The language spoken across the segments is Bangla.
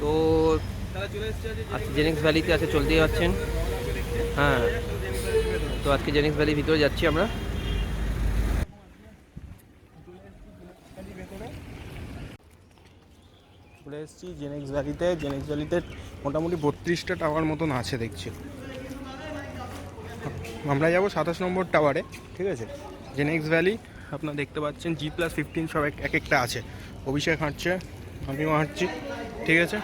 তো আজকে জেনিক্স ভ্যালিতে আছে, চলতেই পারছেন। হ্যাঁ। তো আজকে জেনিক্স ভ্যালির ভিতরে যাচ্ছি আমরা। চলে এসেছি জেনেক্স ভ্যালিতে জেনেক্স ভ্যালিতে মোটামুটি বত্রিশটা টাওয়ার মতন আছে, দেখছি। আমরা যাব সাতাশ নম্বর টাওয়ারে ঠিক আছে? জেনেক্স ভ্যালি আপনারা দেখতে পাচ্ছেন জি প্লাস ফিফটিন সব এক এক একটা আছে। অভিষেক হাঁটছে আমিও হাঁটছি ঠিক আছে?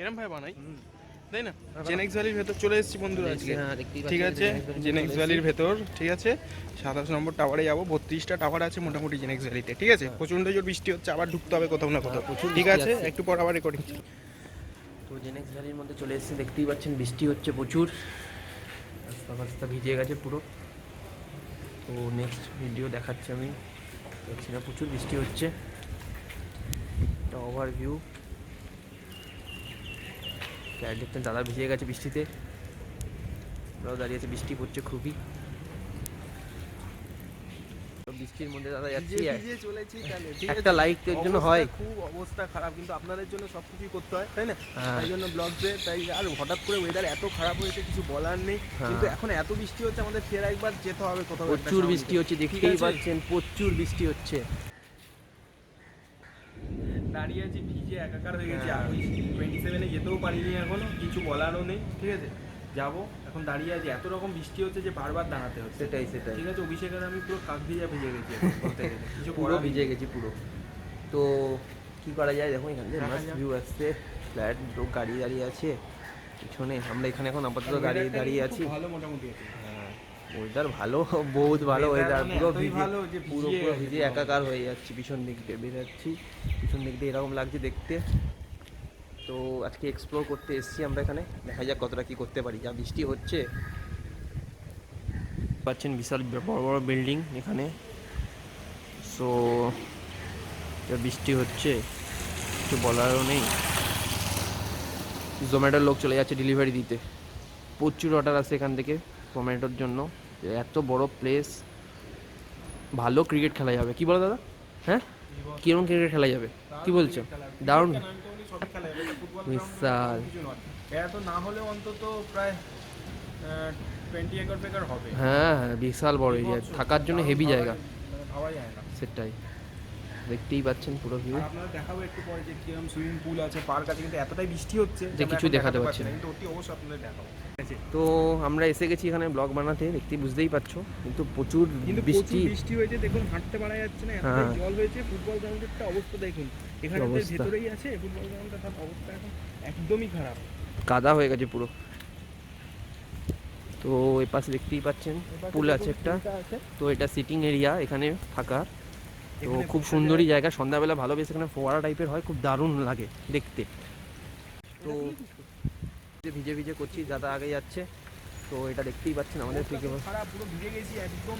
এরম ভাই বানাই? তাই না? জেনেক্স ভ্যালির ভেতর চলে এসেছি বন্ধুরা আজকে। হ্যাঁ, ঠিক আছে? জেনেক্স ভ্যালির ভেতর। ঠিক আছে? সাতাশ নম্বর টাওয়ারে যাব বত্রিশটা টাওয়ার আছে মোটামুটি জেনেক্স ভ্যালিতে ঠিক আছে? প্রচণ্ড জোর বৃষ্টি হচ্ছে আবার ঢুকতে হবে কোথাও না কোথাও। হ্যাঁ, প্রচুর ঠিক আছে? একটু পর আবার রেকর্ডিং তো জেনেক্স ভ্যালির মধ্যে চলে এসেছি দেখতেই পাচ্ছেন বৃষ্টি হচ্ছে প্রচুর। রাস্তা ফাস্তা ভিজে গেছে পুরো। তো নেক্সট ভিডিও দেখাচ্ছি আমি। দেখছি না, প্রচুর বৃষ্টি হচ্ছে। ওভারভিউ দেখতেন দাদা ভিজে গেছে বৃষ্টিতে। দাঁড়িয়ে আছে, বৃষ্টি পড়ছে খুবই। বৃষ্টির মধ্যে দাদা যাচ্ছি চলেছি একটা লাইক এর জন্য হয়। খুব অবস্থা খারাপ কিন্তু আপনাদের জন্য সব কিছুই করতে হয় তাই না? হ্যাঁ। তাই জন্য ব্লগসে তাই আর হঠাৎ করে ওয়েদার এত খারাপ হয়েছে কিছু বলার নেই। হ্যাঁ। কিন্তু এখন এত বৃষ্টি হচ্ছে আমাদের ফের একবার যেতে হবে কোথাও প্রচুর বৃষ্টি হচ্ছে দেখতেই পাচ্ছেন প্রচুর বৃষ্টি হচ্ছে। দাঁড়িয়ে আছি ভিজে একাকার হয়ে গেছি হ্যাঁ। আমি টোয়েন্টি সেভেনে যেতেও পারিনি এখনও কিছু বলারও নেই ঠিক আছে? যাব এখন দাঁড়িয়ে আছি। এত রকম বৃষ্টি হচ্ছে যে বারবার দাঁড়াতে হচ্ছে। সেটাই সেটাই। ঠিক আছে অভিষেকের আমি পুরো কাক ভিজা ভিজে গেছি বলতে গেলে। কিছু পুরো ভিজে গেছি পুরো। তো কি করা যায়? দেখো এখান থেকে মাস্ট ভিউ আসছে। ফ্ল্যাট লোক গাড়ি দাঁড়িয়ে আছে। পিছনে আমরা এখানে এখন আপাতত গাড়ি দাঁড়িয়ে আছি। ভালো মোটামুটি আছে। ওয়েদার ভালো বহুত ভালো ওয়েদার মানে পুরো ভিজে ভালো যে পুরো পুরো ভিজে একাকার হয়ে যাচ্ছি পিছন দিক দিয়ে বেরোচ্ছি। পিছন দিক দিয়ে এরকম লাগছে দেখতে। তো আজকে এক্সপ্লোর করতে এসেছি আমরা এখানে। দেখা যাক কতটা কি করতে পারি। যা বৃষ্টি হচ্ছে। পাচ্ছেন বিশাল বড় বড় বিল্ডিং এখানে। সো যা বৃষ্টি হচ্ছে, কিছু বলারও নেই। জোম্যাটোর লোক চলে যাচ্ছে ডেলিভারি দিতে। প্রচুর অর্ডার আসে এখান থেকে জোম্যাটোর জন্য। এত বড় প্লেস ভালো ক্রিকেট খেলা যাবে। কি বলো দাদা? হ্যাঁ? কীরকম ক্রিকেট খেলা যাবে? কি বলছো? দারুণ বিশাল এটা তো না হলে অন্তত প্রায় টোয়েন্টি একর ফেকার হবে। হ্যাঁ হ্যাঁ বিশাল বড় এরিয়া। থাকার জন্য হেভি জায়গা। মানে ভাবা যায় না। সেটাই। দেখতেই পাচ্ছেন পুরো ভিউ আপনারা দেখাবো একটু পরে যে কিরম সুইমিং পুল আছে পার্ক আছে কিন্তু এতটাই বৃষ্টি হচ্ছে যে কিছু দেখাতে পারছি না। কিন্তু অতি অবশ্যই আপনাদের দেখাবো। তো আমরা এসে গেছি এখানে ব্লগ বানাতে দেখতে বুঝতেই পারছ। কিন্তু প্রচুর বৃষ্টি। বৃষ্টি হয়েছে দেখুন হাঁটতে পারা যাচ্ছে না হ্যাঁ। জল হয়েছে ফুটবল গ্রাউন্ডেরটা অবস্থা দেখুন। এখানে তো ভেতরেই আছে ফুটবল গ্রাউন্ডটা তার অবস্থা এখন একদমই খারাপ। কাদা হয়ে গেছে পুরো। তো এই পাশে দেখতেই পাচ্ছেন পুল আছে একটা। তো এটা সিটিং এরিয়া এখানে থাকার তো খুব সুন্দরই জায়গা। সন্ধ্যাবেলা ভালো বেশ এখানে ফোয়ারা টাইপের হয় খুব দারুণ লাগে দেখতে। তো যে ভিজে ভিজে করছি দাদা আগে যাচ্ছে। তো এটা দেখতেই পাচ্ছেন আমাদের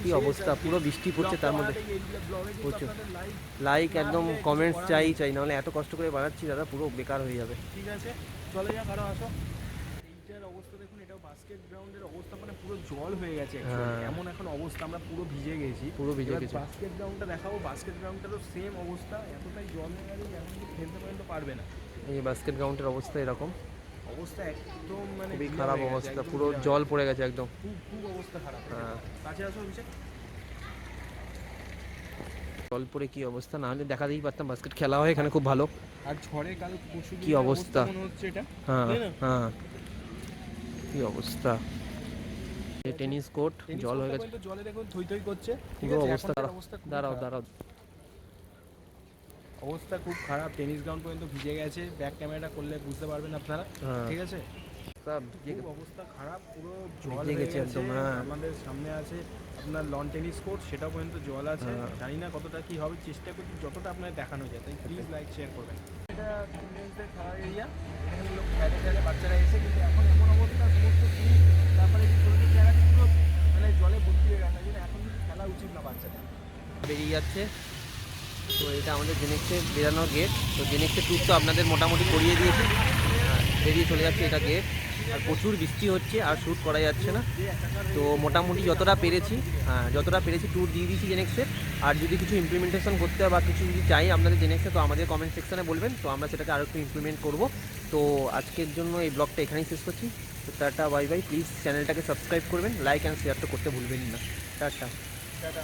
কি অবস্থা? পুরো বৃষ্টি পড়ছে তার মধ্যে। প্রচুর। লাইক একদম কমেন্টস চাই চাই নাহলে এত কষ্ট করে বানাচ্ছি দাদা পুরো বেকার হয়ে যাবে। ঠিক আছে চলে যাক আরও আসো। এইটার অবস্থা দেখুন এটাও বাস্কেট গ্রাউন্ডের অবস্থা মানে পুরো জল হয়ে গেছে হ্যাঁ। এমন এখন অবস্থা আমরা পুরো ভিজে গেছি। পুরো ভিজে বাস্কেট গ্রাউন্ডটা দেখাবো বাস্কেট গ্রাউন্ডটারও সেম অবস্থা এতটাই জল হয়ে গেছে এখন খেলতে পর্যন্ত পারবে না। এই বাস্কেট গ্রাউন্ডের অবস্থা এরকম। অবস্থা একদম মানে খুবই খারাপ অবস্থা পুরো জল পড়ে গেছে। একদম। খুব খুব অবস্থা খারাপ। হ্যাঁ। কাছে আসো অভিষেক। জল পড়ে কি অবস্থা? না হলে দেখাতেই পারতাম বাস্কেট খেলা হয় এখানে খুব ভালো। আর ঝড়ে কাল পশু কি অবস্থা? হচ্ছে এটা। হ্যাঁ হ্যাঁ। কি অবস্থা? টেনিস কোর্ট জল হয়ে গেছে। জলে দেখুন থই থই করছে। পুরো অবস্থা দাঁড়াও দাঁড়াও। অবস্থা খুব খারাপ টেনিস গ্রাউন্ড পর্যন্ত ভিজে গেছে ব্যাক ক্যামেরাটা করলে বুঝতে পারবেন আপনারা হ্যাঁ। ঠিক আছে? অবস্থা খারাপ পুরো জল গেছে হ্যাঁ। আমাদের সামনে আছে আপনার লন টেনিস কোর্ট সেটা পর্যন্ত জল আছে হ্যাঁ। জানি না কতটা কি হবে চেষ্টা করছি যতটা আপনার দেখানো যায় তাই প্লিজ লাইক শেয়ার করবেন। এটা চিলড্রেন্সদের খেলার এরিয়া এখানে লোক খেলে খেলে বাচ্চারা এসে কিন্তু এখন এমন অবস্থা সমস্ত তারপরে জায়গাটা পুরো মানে জলে ভর্তি হয়ে গেছে এখন খেলা উচিত না বাচ্চাদের। বেরিয়ে যাচ্ছে। তো এটা আমাদের জেনেক্সে বেরানোর গেট তো জেনেক্সের ট্যুর তো আপনাদের মোটামুটি করিয়ে দিয়েছি। বেরিয়ে চলে যাচ্ছে এটা গেট আর প্রচুর বৃষ্টি হচ্ছে, আর শ্যুট করা যাচ্ছে না। তো মোটামুটি যতটা পেরেছি হ্যাঁ যতটা পেরেছি ট্যুর দিয়ে দিয়েছি জেনেক্সের আর যদি কিছু ইমপ্লিমেন্টেশন করতে হয় বা কিছু যদি চাই আপনাদের জেনেক্সে তো আমাদের কমেন্ট সেকশানে বলবেন। তো আমরা সেটাকে আরও একটু ইমপ্লিমেন্ট করব। তো আজকের জন্য এই ব্লগটা এখানেই শেষ করছি। তো টাটা বাই বাই প্লিজ চ্যানেলটাকে সাবস্ক্রাইব করবেন। লাইক অ্যান্ড শেয়ার তো করতে ভুলবেন না। টাটা। টাটা।